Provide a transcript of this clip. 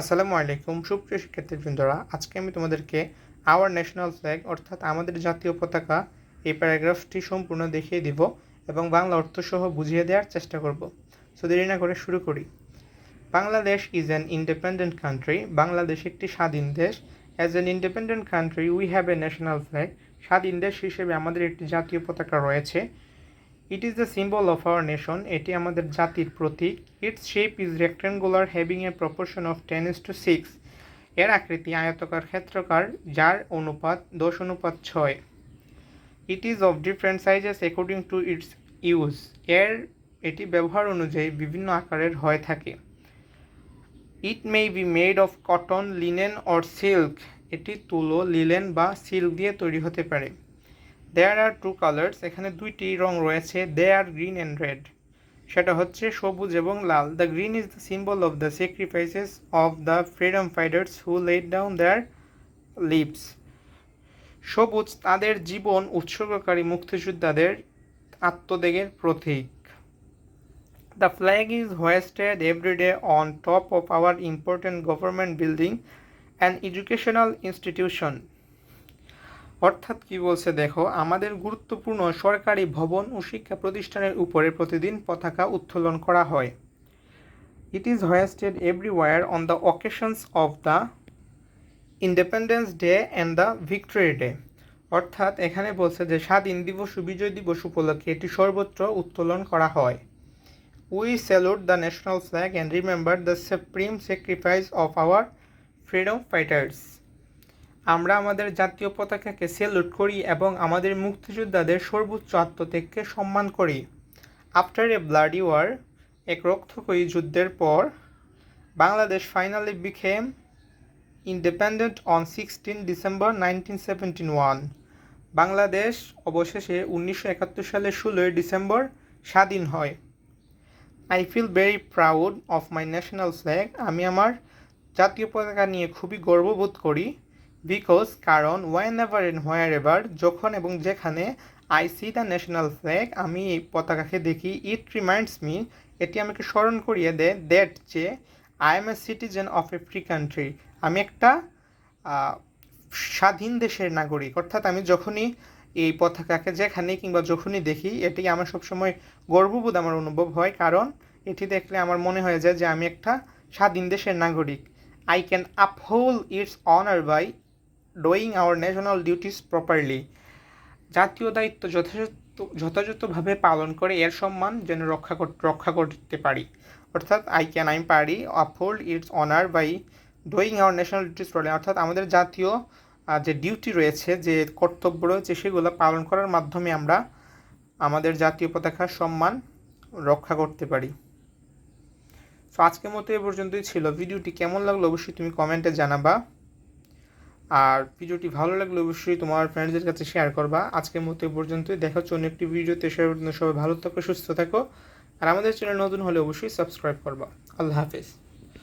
আসসালামু আলাইকুম, সুপ্রিয় শিক্ষার্থীবৃন্দরা। আজকে আমি তোমাদেরকে আওয়ার ন্যাশনাল ফ্ল্যাগ অর্থাৎ আমাদের জাতীয় পতাকা, এই প্যারাগ্রাফটি সম্পূর্ণ দেখিয়ে দিব এবং বাংলা অর্থসহ বুঝিয়ে দেওয়ার চেষ্টা করব। সো দেরি না করে শুরু করি। Bangladesh is an independent country Bangladesh একটি স্বাধীন দেশ। As an independent country we have a national flag স্বাধীন দেশ হিসেবে আমাদের একটি জাতীয় পতাকা রয়েছে। It is the symbol of our nation এটি আমাদের জাতির প্রতীক। Its shape is rectangular having a proportion of ten is to six এর আকৃতি আয়তকার ক্ষেত্রকার, যার অনুপাত দশ অনুপাত ছয়। It is of different sizes according to its use এর, এটি ব্যবহার অনুযায়ী বিভিন্ন আকারের হয়ে থাকে। It may be made of cotton linen or silk এটি তুলো লিলেন বা সিল্ক দিয়ে তৈরি হতে পারে। দেয়ার আর টু কালার্স এখানে দুইটি রং রয়েছে they are green and red সেটা হচ্ছে সবুজ এবং লাল। The green is the symbol of the sacrifices of the freedom fighters who laid down their lives সবুজ তাদের জীবন উৎসর্গকারী মুক্তিযোদ্ধাদের আত্মত্যাগের প্রতীক। The flag is hoisted everyday on top of our important government building and educational institution অর্থাৎ কি বলছে দেখো, আমাদের গুরুত্বপূর্ণ সরকারি ভবন ও শিক্ষা প্রতিষ্ঠানের উপরে প্রতিদিন পতাকা উত্তোলন করা হয়। It is hoisted everywhere on the occasions of the independence day and the victory day অর্থাৎ এখানে বলছে যে, স্বাধীন দিবস ও বিজয় দিবস উপলক্ষে এটি সর্বত্র উত্তোলন করা হয়। We salute the national flag and remember the supreme sacrifice of our freedom fighters আমরা আমাদের জাতীয় পতাকাকে স্যালুট করি এবং আমাদের মুক্তিযোদ্ধাদের সর্বোচ্চ আত্মত্যাগকে সম্মান করি। আফটার এ ব্লাডি ওয়ার এক রক্তকয়ী যুদ্ধের পর, Bangladesh finally became independent on sixteen December nineteen seventy one Bangladesh অবশেষে উনিশশো একাত্তর সালের ষোলোই ডিসেম্বর স্বাধীন হয়। I feel very proud of my national flag আমি আমার জাতীয় পতাকা নিয়ে খুবই গর্ববোধ করি। বিকজ কারণ whenever and wherever যখন এবং যেখানে I see the national flag আমি এই পতাকাকে দেখি ইট রিমাইন্ডস মি এটি আমাকে স্মরণ করিয়ে দেয় দ্যাট যে I am a citizen of a free country আমি একটা স্বাধীন দেশের নাগরিক। অর্থাৎ আমি যখনই এই পতাকাকে যেখানে কিংবা যখনই দেখি, এটি আমার সবসময় গর্ববোধ আমার অনুভব হয়। কারণ, এটি দেখলে আমার মনে হয়ে যায় যে আমি একটা স্বাধীন দেশের নাগরিক। I can uphold its honour by doing our national duties properly জাতীয় দায়িত্ব যথাযথ, যথাযথভাবে পালন করে এর সম্মান যেন রক্ষা রক্ষা করতে পারি। অর্থাৎ আই ক্যান আমি পারি uphold its honour by doing our national duties properly অর্থাৎ আমাদের জাতীয় যে ডিউটি রয়েছে, যে কর্তব্য রয়েছে, সেগুলো পালন করার মাধ্যমে আমরা আমাদের জাতীয় পতাকার সম্মান রক্ষা করতে পারি। সো আজকের মতো এ পর্যন্তই ছিল। ভিডিওটি কেমন লাগল অবশ্যই তুমি কমেন্টে জানাবা। আর ভিডিওটি ভালো লাগলে অবশ্যই তোমার ফ্রেন্ডসদের কাছে শেয়ার করবা। আজকের মতো পর্যন্তই। দেখা হচ্ছে অন্য একটি ভিডিওতে। সবাই ভালো থাকো, সুস্থ থাকো। আর আমাদের চ্যানেল নতুন হলে অবশ্যই সাবস্ক্রাইব করবা। আল্লাহ হাফেজ।